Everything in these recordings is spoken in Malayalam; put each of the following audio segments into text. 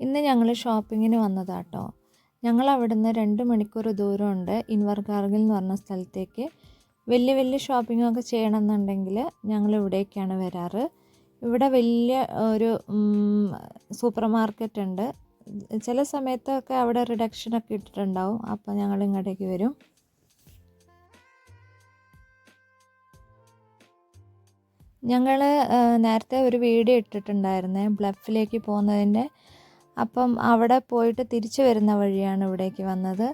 ഇന്ന് ഞങ്ങൾ ഷോപ്പിങ്ങിന് വന്നതാട്ടോ. ഞങ്ങൾ അവിടുന്ന് രണ്ട് മണിക്കൂർ ദൂരമുണ്ട്. ഇൻവർ കാർഗിൽ എന്ന് പറഞ്ഞ സ്ഥലത്തേക്ക്. വലിയ വലിയ ഷോപ്പിങ്ങൊക്കെ ചെയ്യണമെന്നുണ്ടെങ്കിൽ ഞങ്ങൾ ഇവിടേക്കാണ് വരാറ്. ഇവിടെ വലിയ ഒരു സൂപ്പർ മാർക്കറ്റ് ഉണ്ട്. ചില സമയത്തൊക്കെ അവിടെ റിഡക്ഷനൊക്കെ ഇട്ടിട്ടുണ്ടാവും. അപ്പോൾ ഞങ്ങൾ ഇങ്ങോട്ടേക്ക് വരും ഞങ്ങൾ നേരത്തെ ഒരു വീഡിയോ ഇട്ടിട്ടുണ്ടായിരുന്നേ. ബ്ലഫിലേക്ക് പോകുന്നതിന്റെ അപ്പം അവിടെ പോയിട്ട് തിരിച്ചു വരുന്ന വഴിയാണ് ഇവിടേക്ക് വന്നത്.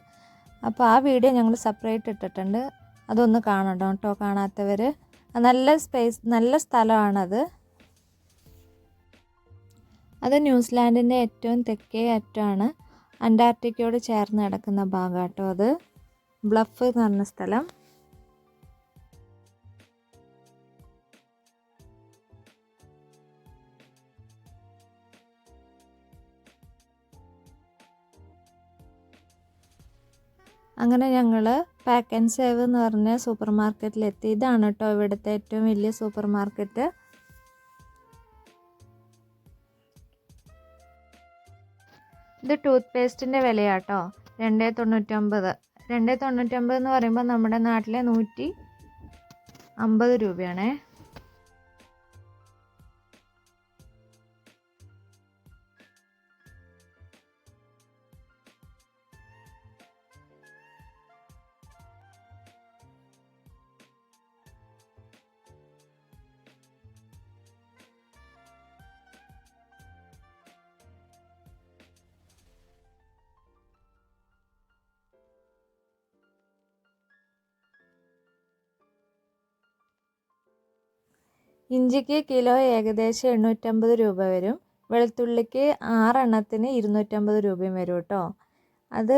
അപ്പോൾ ആ വീഡിയോ ഞങ്ങൾ സെപ്പറേറ്റ് ഇട്ടിട്ടുണ്ട്. അതൊന്ന് കാണണം കേട്ടോ. കാണാത്തവർ നല്ല സ്പേസ് നല്ല സ്ഥലമാണത്. അത് ന്യൂസിലാൻഡിന്റെ ഏറ്റവും തെക്കേ അറ്റമാണ്. അന്റാർട്ടിക്കയോട് ചേർന്ന് കിടക്കുന്ന ഭാഗം കേട്ടോ അത്. ബ്ലഫ് എന്ന് പറഞ്ഞ സ്ഥലം. അങ്ങനെ ഞങ്ങൾ പാക്ക് ആൻഡ് സേവ് എന്ന് പറഞ്ഞ സൂപ്പർ മാർക്കറ്റിലെത്തി ഇതാണ് കേട്ടോ ഇവിടുത്തെ ഏറ്റവും വലിയ സൂപ്പർ മാർക്കറ്റ് ഇത് ടൂത്ത് പേസ്റ്റിന്റെ വിലയാട്ടോ. രണ്ട് തൊണ്ണൂറ്റൊമ്പത്. രണ്ട് തൊണ്ണൂറ്റൊമ്പത് എന്ന് പറയുമ്പോൾ നമ്മുടെ നാട്ടിലെ നൂറ്റി അമ്പത് രൂപയാണേ. ഇഞ്ചിക്ക് കിലോ ഏകദേശം എണ്ണൂറ്റമ്പത് രൂപ വരും. വെളുത്തുള്ളിക്ക് ആറെണ്ണത്തിന് ഇരുന്നൂറ്റമ്പത് രൂപയും വരും കേട്ടോ. അത്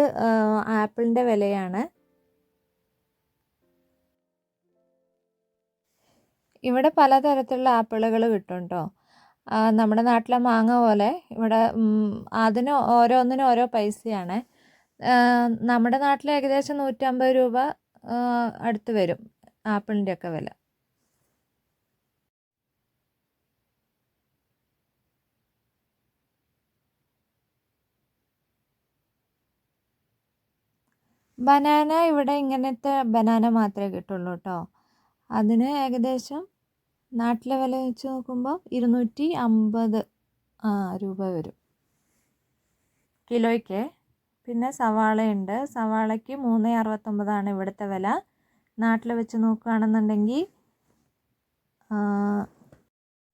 ആപ്പിളിന്റെ വിലയാണ്. ഇവിടെ പലതരത്തിലുള്ള ആപ്പിളുകൾ കിട്ടും കേട്ടോ നമ്മുടെ നാട്ടിലെ മാങ്ങ പോലെ ഇവിടെ അതിന് ഓരോന്നിനും ഓരോ പൈസയാണ്. നമ്മുടെ നാട്ടിൽ ഏകദേശം നൂറ്റമ്പത് രൂപ അടുത്ത് വരും ആപ്പിളിന്റെയൊക്കെ വില. ബനാന ഇവിടെ ഇങ്ങനത്തെ ബനാന മാത്രമേ കിട്ടുള്ളൂ കേട്ടോ അതിന് ഏകദേശം നാട്ടിലെ വില വെച്ച് നോക്കുമ്പോൾ ഇരുന്നൂറ്റി അമ്പത് രൂപ വരും. കിലോയ്ക്ക്. പിന്നെ സവാളയുണ്ട്. സവാളയ്ക്ക് മൂന്ന് അറുപത്തൊമ്പതാണ് ഇവിടുത്തെ വില. നാട്ടിൽ വെച്ച് നോക്കുകയാണെന്നുണ്ടെങ്കിൽ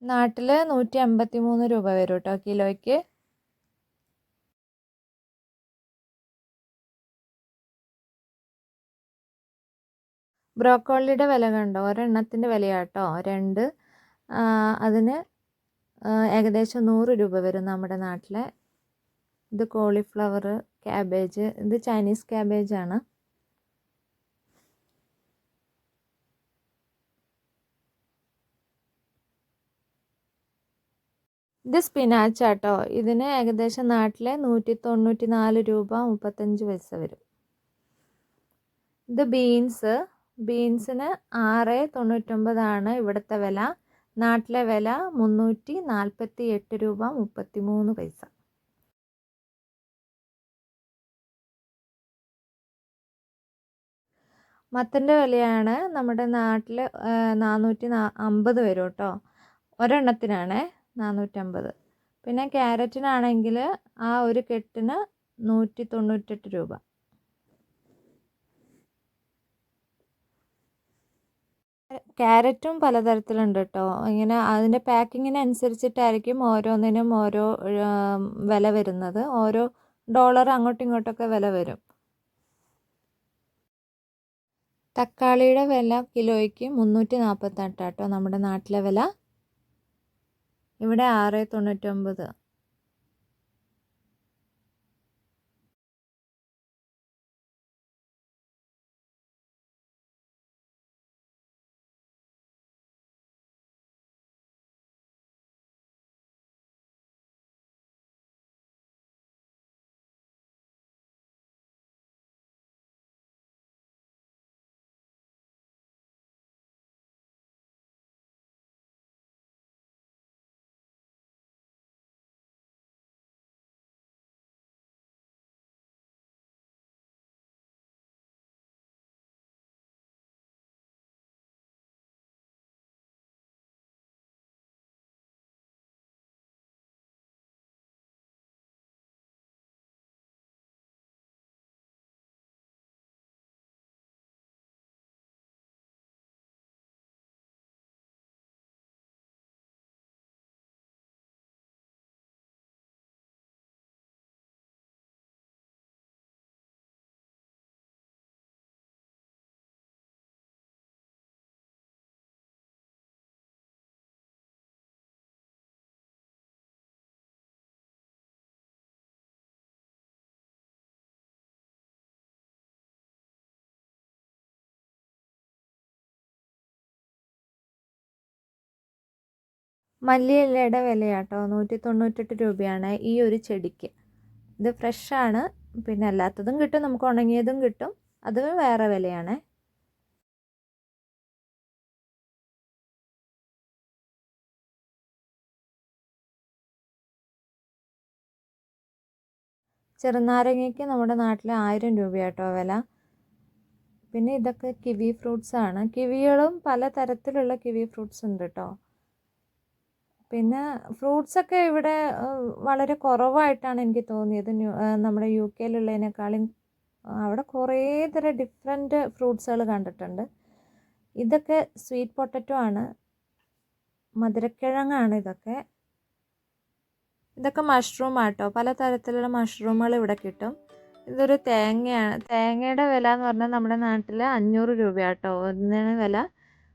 നാട്ടിൽ നൂറ്റി അമ്പത്തി മൂന്ന് രൂപ വരും കേട്ടോ കിലോയ്ക്ക്. ബ്രോക്കോളിയുടെ വില കണ്ടോ? ഒരെണ്ണത്തിന്റെ വിലയാട്ടോ. രണ്ട് അതിന് ഏകദേശം നൂറ് രൂപ വരും നമ്മുടെ നാട്ടിലെ. ഇത് കോളിഫ്ലവർ ക്യാബേജ്. ഇത് ചൈനീസ് ക്യാബേജാണ്. ഇത് സ്പിനാച്ച് ആട്ടോ ഇതിന് ഏകദേശം നാട്ടിലെ നൂറ്റി തൊണ്ണൂറ്റി നാല് രൂപ മുപ്പത്തഞ്ച് പൈസ വരും. ഇത് ബീൻസ്. ബീൻസിന് ആറ് തൊണ്ണൂറ്റൊമ്പതാണ് ഇവിടുത്തെ വില. നാട്ടിലെ വില മുന്നൂറ്റി നാൽപ്പത്തി എട്ട് രൂപ മുപ്പത്തി മൂന്ന് പൈസ. മത്തന്റെ വിലയാണ് നമ്മുടെ നാട്ടിൽ നാനൂറ്റി അമ്പത് വരും കേട്ടോ. ഒരെണ്ണത്തിനാണ് നാനൂറ്റമ്പത് പിന്നെ ക്യാരറ്റിനാണെങ്കിൽ ആ ഒരു കെട്ടിന് നൂറ്റി തൊണ്ണൂറ്റെട്ട് രൂപ. ക്യാരറ്റും പലതരത്തിലുണ്ട് കേട്ടോ ഇങ്ങനെ അതിന്റെ പാക്കിങ്ങിനനുസരിച്ചിട്ടായിരിക്കും ഓരോന്നിനും ഓരോ വില വരുന്നത്. ഓരോ ഡോളർ അങ്ങോട്ടും ഇങ്ങോട്ടൊക്കെ വില വരും. തക്കാളിയുടെ വില കിലോയ്ക്ക് മുന്നൂറ്റി നാൽപ്പത്തെട്ട് കേട്ടോ നമ്മുടെ നാട്ടിലെ വില. ഇവിടെ ആറ് തൊണ്ണൂറ്റൊമ്പത്. മല്ലിയിലയുടെ വിലയാട്ടോ നൂറ്റി തൊണ്ണൂറ്റെട്ട് രൂപയാണ് ഈ ഒരു ചെടിക്ക്. ഇത് ഫ്രഷാണ് പിന്നെ അല്ലാത്തതും കിട്ടും നമുക്ക് ഉണങ്ങിയതും കിട്ടും. അത് വേറെ വിലയാണ്. ചെറുനാരങ്ങയ്ക്ക് നമ്മുടെ നാട്ടിൽ ആയിരം രൂപയാട്ടോ വില. പിന്നെ ഇതൊക്കെ കിവി ഫ്രൂട്ട്സ് ആണ് കിവികളും പല തരത്തിലുള്ള കിവി ഫ്രൂട്ട്സ് ഉണ്ട് കേട്ടോ പിന്നെ ഫ്രൂട്ട്സൊക്കെ ഇവിടെ വളരെ കുറവായിട്ടാണ് എനിക്ക് തോന്നിയത്. നമ്മുടെ യു കെയിലുള്ളതിനേക്കാളും അവിടെ കുറേ തരം ഡിഫറെന്റ് ഫ്രൂട്ട്സുകൾ കണ്ടിട്ടുണ്ട്. ഇതൊക്കെ സ്വീറ്റ് പൊട്ടറ്റോ ആണ്. മധുരക്കിഴങ്ങാണ് ഇതൊക്കെ. ഇതൊക്കെ മഷ്റൂം ആട്ടോ. പല തരത്തിലുള്ള മഷ്റൂമുകൾ ഇവിടെ കിട്ടും. ഇതൊരു തേങ്ങയാണ്. തേങ്ങയുടെ വില എന്ന് പറഞ്ഞാൽ നമ്മുടെ നാട്ടിൽ അഞ്ഞൂറ് രൂപയാട്ടോ. ഒന്നിന് വില.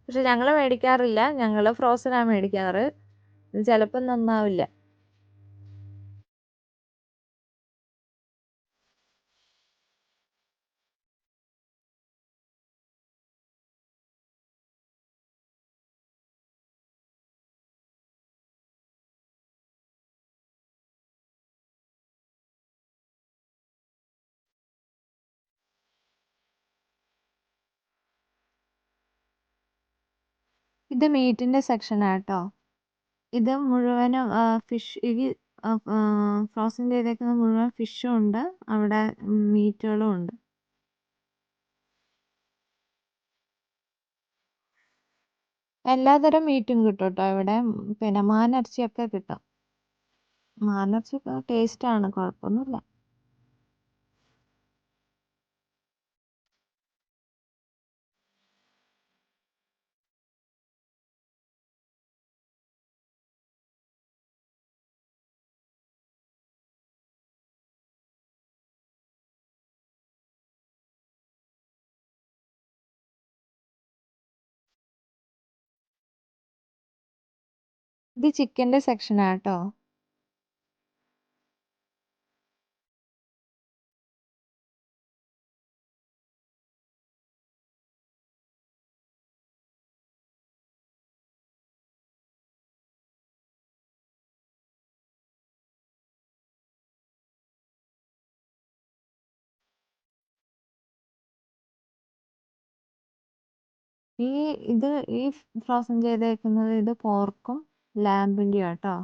പക്ഷെ ഞങ്ങൾ മേടിക്കാറില്ല. ഞങ്ങൾ ഫ്രോസനാണ് മേടിക്കാറ്. ഇത് ചിലപ്പം നന്നാവില്ല. ഇത് മീറ്റിന്റെ സെക്ഷനാണ് കേട്ടോ ഇത് മുഴുവനും ഫിഷ് ഈ ഫ്രോസൺ ചെയ്തേക്കുന്നത് മുഴുവൻ ഫിഷും ഉണ്ട്. അവിടെ മീറ്റുകളും ഉണ്ട്. എല്ലാതരം മീറ്റും കിട്ടും കേട്ടോ ഇവിടെ. പിന്നെ മാനിറച്ചിയൊക്കെ കിട്ടും. മാനിറച്ചി ടേസ്റ്റാണ് കുഴപ്പമൊന്നുമില്ല. ഇത് ചിക്കന്റെ സെക്ഷനാണ് കേട്ടോ. ഈ ഇത് ഈ ഫ്രോസൺ ചെയ്തേക്കുന്നത് ഇത് പോർക്കും ലാമ്പിന്റെയും കേട്ടോ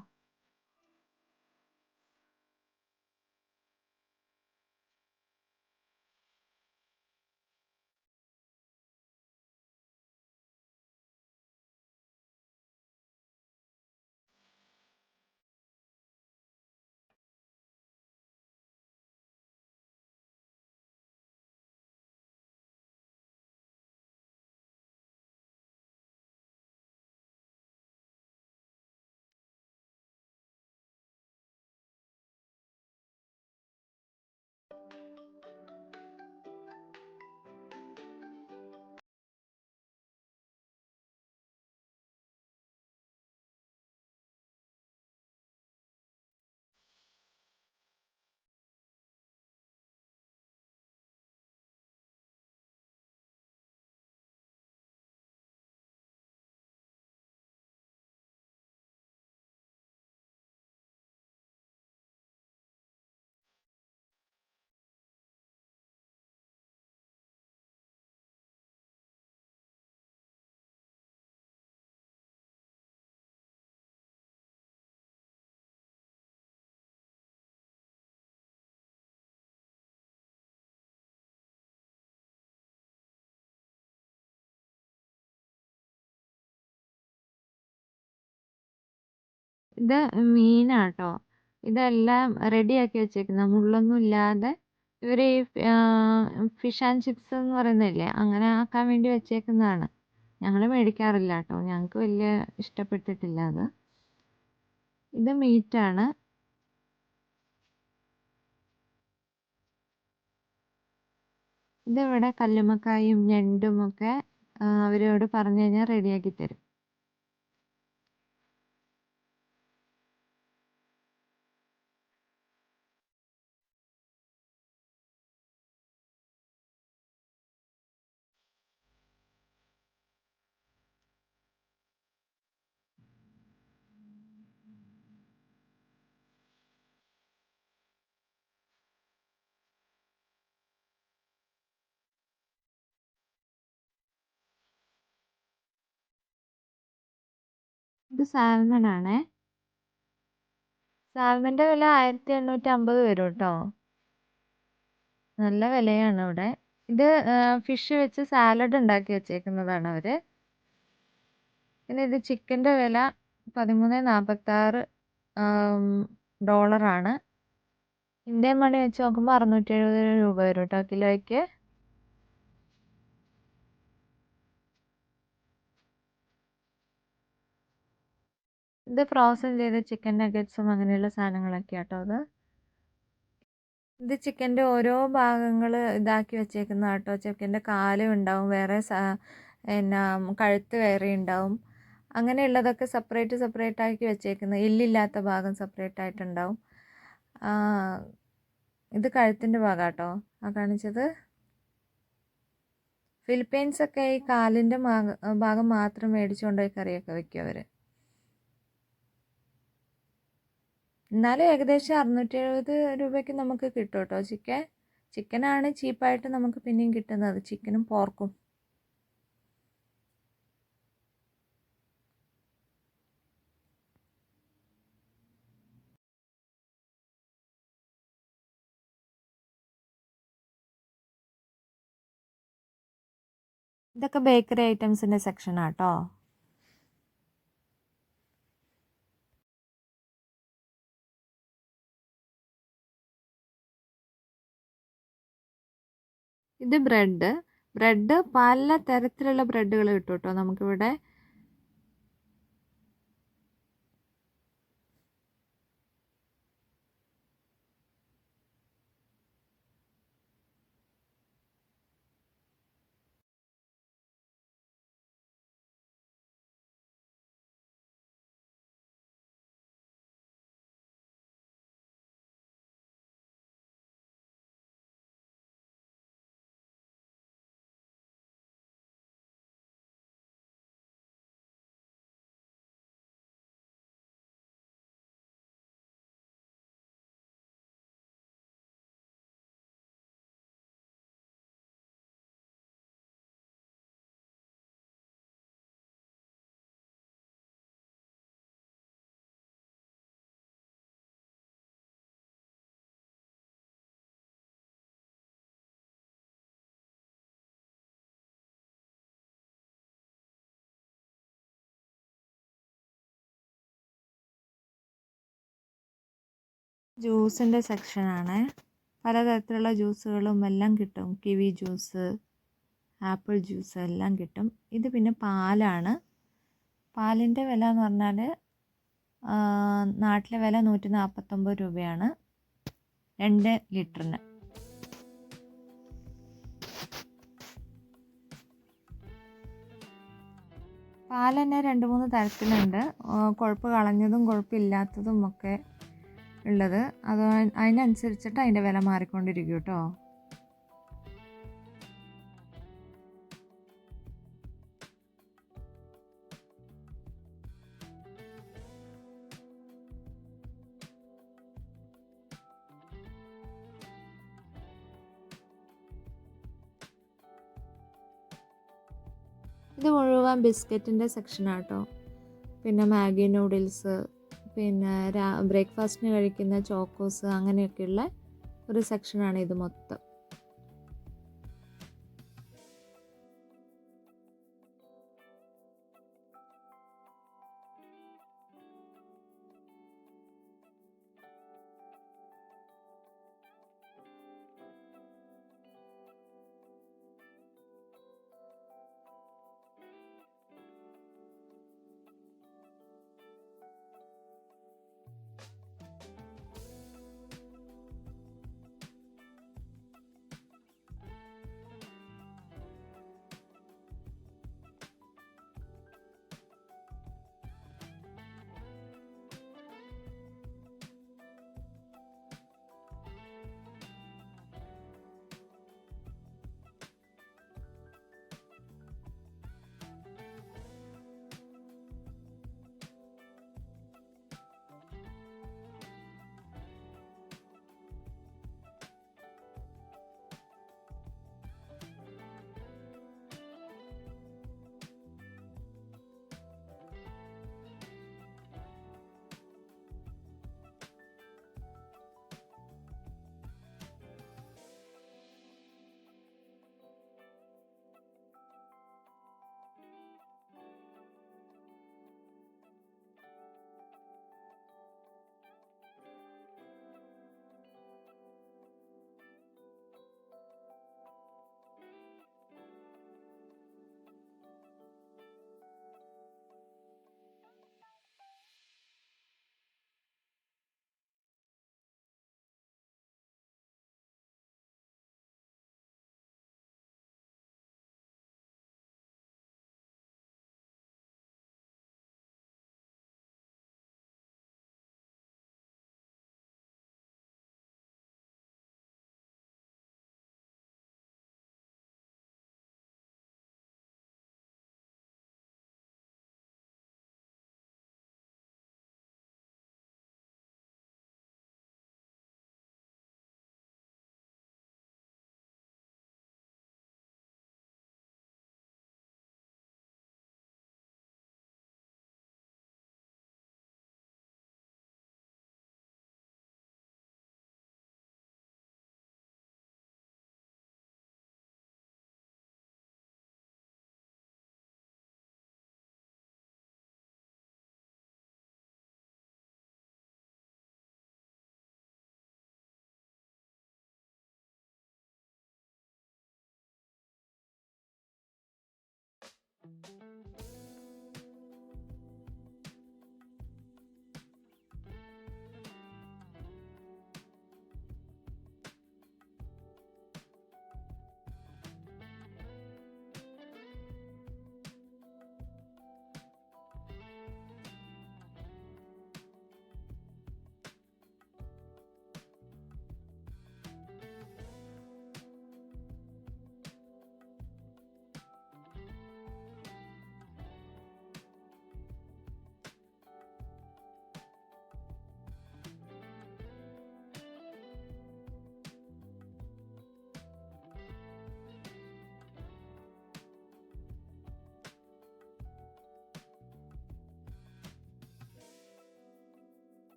ഇത് മീനാട്ടോ. ഇതെല്ലാം റെഡിയാക്കി വെച്ചേക്കുന്ന. മുള്ളൊന്നും ഇല്ലാതെ ഇവർ ഈ ഫിഷ് ആൻഡ് ചിപ്സ് എന്ന് പറയുന്നില്ലേ അങ്ങനെ ആക്കാൻ വേണ്ടി വെച്ചേക്കുന്നതാണ്. ഞങ്ങൾ മേടിക്കാറില്ല കേട്ടോ ഞങ്ങൾക്ക് വലിയ ഇഷ്ടപ്പെട്ടിട്ടില്ല അത്. ഇത് മീറ്റാണ്. ഇതിവിടെ കല്ലുമ്മക്കായും ഞണ്ടുമൊക്കെ അവരോട് പറഞ്ഞു കഴിഞ്ഞാൽ റെഡിയാക്കി തരും. ഇത് സാൽമൺ ആണേ സാൽമന്റെ വില ആയിരത്തി എണ്ണൂറ്റി അമ്പത് വരും കേട്ടോ നല്ല വിലയാണ് ഇവിടെ ഇത് ഫിഷ് വെച്ച് സാലഡ് ഉണ്ടാക്കി വെച്ചേക്കുന്നതാണ് അവർ പിന്നെ ഇത് ചിക്കന്റെ വില പതിമൂന്ന് നാൽപ്പത്താറ് ഡോളറാണ് ഇന്ത്യൻ മണി വെച്ച് നോക്കുമ്പോൾ അറുന്നൂറ്റി എഴുപത് രൂപ വരും കേട്ടോ കിലോയ്ക്ക്. ഇത് ഫ്രോസൺ ചെയ്ത ചിക്കൻ നഗറ്റ്സും അങ്ങനെയുള്ള സാധനങ്ങളൊക്കെ കേട്ടോ അത്. ഇത് ചിക്കന്റെ ഓരോ ഭാഗങ്ങൾ ഇതാക്കി വെച്ചേക്കുന്ന കേട്ടോ ചിക്കന്റെ കാലും ഉണ്ടാവും വേറെ എന്നാ കഴുത്ത് വേറെ ഉണ്ടാവും. അങ്ങനെയുള്ളതൊക്കെ സെപ്പറേറ്റ് സെപ്പറേറ്റ് ആക്കി വെച്ചേക്കുന്നത് എല്ലില്ലാത്ത ഭാഗം സെപ്പറേറ്റ് ആയിട്ടുണ്ടാവും. ഇത് കഴുത്തിന്റെ ഭാഗം കേട്ടോ ആ കാണിച്ചത്. ഫിലിപ്പീൻസൊക്കെ ഈ കാലിന്റെ ഭാഗം മാത്രം മേടിച്ചു കൊണ്ടുപോയി കറിയൊക്കെ വെക്കും അവർ എന്നാലും ഏകദേശം അറുന്നൂറ്റി എഴുപത് രൂപയ്ക്ക് നമുക്ക് കിട്ടും കേട്ടോ ചിക്കൻ? ചിക്കനാണ് ചീപ്പായിട്ട് നമുക്ക് പിന്നെയും കിട്ടുന്നത്. ചിക്കനും പോർക്കും. ഇതൊക്കെ ബേക്കറി ഐറ്റംസിന്റെ സെക്ഷനാട്ടോ ഇത് ബ്രെഡ് ബ്രെഡ് പല തരത്തിലുള്ള ബ്രെഡുകൾ കിട്ടും കേട്ടോ നമുക്കിവിടെ ജ്യൂസിന്റെ സെക്ഷനാണ്. പലതരത്തിലുള്ള ജ്യൂസുകളും എല്ലാം കിട്ടും. കിവി ജ്യൂസ് ആപ്പിൾ ജ്യൂസ് എല്ലാം കിട്ടും. ഇത് പിന്നെ പാലാണ്. പാലിന്റെ വില എന്ന് പറഞ്ഞാൽ നാട്ടിലെ വില നൂറ്റി നാൽപ്പത്തൊമ്പത് രൂപയാണ്. രണ്ട് ലിറ്ററിന്. പാൽ തന്നെ രണ്ട് മൂന്ന് തരത്തിലുണ്ട്. കൊഴുപ്പ് കളഞ്ഞതും കൊഴുപ്പില്ലാത്തതും ഒക്കെ ഉള്ളത്. അത് അതിനനുസരിച്ചിട്ട് അതിന്റെ വില മാറിക്കൊണ്ടിരിക്കും കേട്ടോ. ഇത് മുഴുവൻ ബിസ്ക്കറ്റിന്റെ സെക്ഷനാണ് കേട്ടോ. പിന്നെ മാഗി നൂഡിൽസ് പിന്നെ ബ്രേക്ക്ഫാസ്റ്റിന് കഴിക്കുന്ന ചോക്കോസ് അങ്ങനെയൊക്കെയുള്ള ഒരു സെക്ഷനാണ് ഇത് മൊത്തം.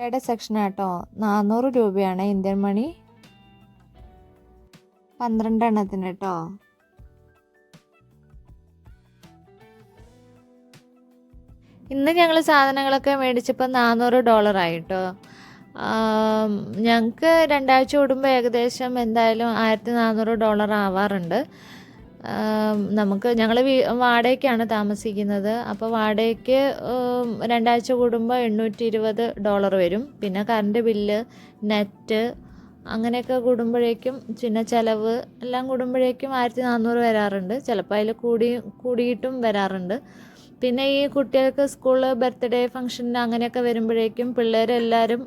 മുട്ടയുടെ സെക്ഷനാട്ടോ നാനൂറ് രൂപയാണ് ഇന്ത്യൻ മണി പന്ത്രണ്ട് എണ്ണത്തിന് കേട്ടോ ഇന്ന് ഞങ്ങൾ സാധനങ്ങളൊക്കെ മേടിച്ചപ്പോൾ നാനൂറ് ഡോളർ ആയിട്ടോ ഞങ്ങൾക്ക് രണ്ടാഴ്ച കൂടുമ്പോൾ ഏകദേശം എന്തായാലും ആയിരത്തി നാനൂറ് ഡോളർ ആവാറുണ്ട്. നമുക്ക് ഞങ്ങൾ വീ വാടകയ്ക്കാണ് താമസിക്കുന്നത്. അപ്പോൾ വാടകയ്ക്ക് രണ്ടാഴ്ച കൂടുമ്പോൾ എണ്ണൂറ്റി ഇരുപത് ഡോളർ വരും. പിന്നെ കറണ്ട് ബില്ല് നെറ്റ് അങ്ങനെയൊക്കെ കൂടുമ്പോഴേക്കും പിന്നെ ചിലവ് എല്ലാം കൂടുമ്പോഴേക്കും ആയിരത്തി നാനൂറ് വരാറുണ്ട്. ചിലപ്പോൾ അതിൽ കൂടി കൂടിയിട്ടും വരാറുണ്ട്. പിന്നെ ഈ കുട്ടികൾക്ക് സ്കൂൾ ബർത്ത്ഡേ ഫംഗ്ഷൻ അങ്ങനെയൊക്കെ വരുമ്പോഴേക്കും പിള്ളേരെല്ലാവരും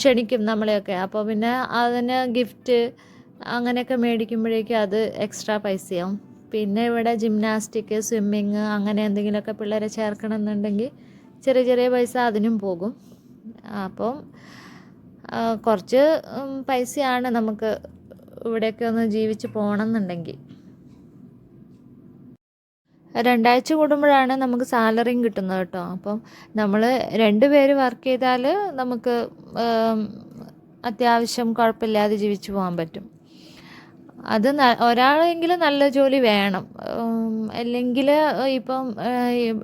ക്ഷണിക്കും നമ്മളെയൊക്കെ. അപ്പോൾ പിന്നെ അതിന് ഗിഫ്റ്റ് അങ്ങനെയൊക്കെ മേടിക്കുമ്പോഴേക്കും അത് എക്സ്ട്രാ പൈസയാവും. പിന്നെ ഇവിടെ ജിംനാസ്റ്റിക് സ്വിമ്മിങ് അങ്ങനെ എന്തെങ്കിലുമൊക്കെ പിള്ളേരെ ചേർക്കണം എന്നുണ്ടെങ്കിൽ ചെറിയ ചെറിയ പൈസ അതിനും പോകും. അപ്പം കുറച്ച് പൈസയാണ് നമുക്ക് ഇവിടെയൊക്കെ ഒന്ന് ജീവിച്ച് പോകണം എന്നുണ്ടെങ്കിൽ രണ്ടാഴ്ച കൂടുമ്പോഴാണ് നമുക്ക് സാലറിയും കിട്ടുന്നത് കേട്ടോ. അപ്പം നമ്മൾ രണ്ട് പേര് വർക്ക് ചെയ്താൽ നമുക്ക് അത്യാവശ്യം കുഴപ്പമില്ലാതെ ജീവിച്ചു പോകാൻ പറ്റും. അത് ഒരാളെങ്കിലും നല്ല ജോലി വേണം. അല്ലെങ്കിൽ ഇപ്പം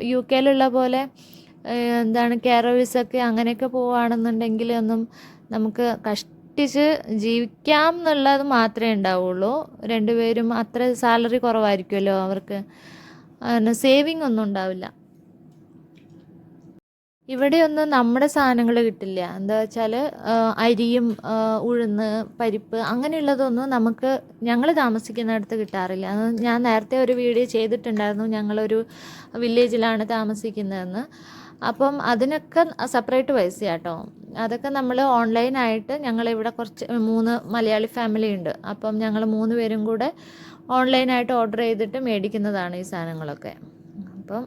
യു കെയിലുള്ള പോലെ എന്താണ് കെയറോവിസൊക്കെ അങ്ങനെയൊക്കെ പോവുകയാണെന്നുണ്ടെങ്കിൽ ഒന്നും നമുക്ക് കഷ്ടിച്ച് ജീവിക്കാം എന്നുള്ളത് മാത്രമേ ഉണ്ടാവുള്ളൂ. രണ്ടുപേരും അത്ര സാലറി കുറവായിരിക്കുമല്ലോ അവർക്ക്. സേവിങ് ഒന്നും ഉണ്ടാവില്ല. ഇവിടെയൊന്നും നമ്മുടെ സാധനങ്ങൾ കിട്ടില്ല. എന്താ വെച്ചാൽ അരിയും ഉഴുന്ന് പരിപ്പ് അങ്ങനെയുള്ളതൊന്നും നമുക്ക് ഞങ്ങൾ താമസിക്കുന്നിടത്ത് കിട്ടാറില്ല. അത് ഞാൻ നേരത്തെ ഒരു വീഡിയോ ചെയ്തിട്ടുണ്ടായിരുന്നു. ഞങ്ങളൊരു വില്ലേജിലാണ് താമസിക്കുന്നതെന്ന്. അപ്പം അതിനൊക്കെ സെപ്പറേറ്റ് പൈസ കേട്ടോ അതൊക്കെ നമ്മൾ ഓൺലൈനായിട്ട് ഞങ്ങളിവിടെ കുറച്ച് മൂന്ന് മലയാളി ഫാമിലി ഉണ്ട്. അപ്പം ഞങ്ങൾ മൂന്ന് പേരും കൂടെ ഓൺലൈനായിട്ട് ഓർഡർ ചെയ്തിട്ട് മേടിക്കുന്നതാണ് ഈ സാധനങ്ങളൊക്കെ. അപ്പം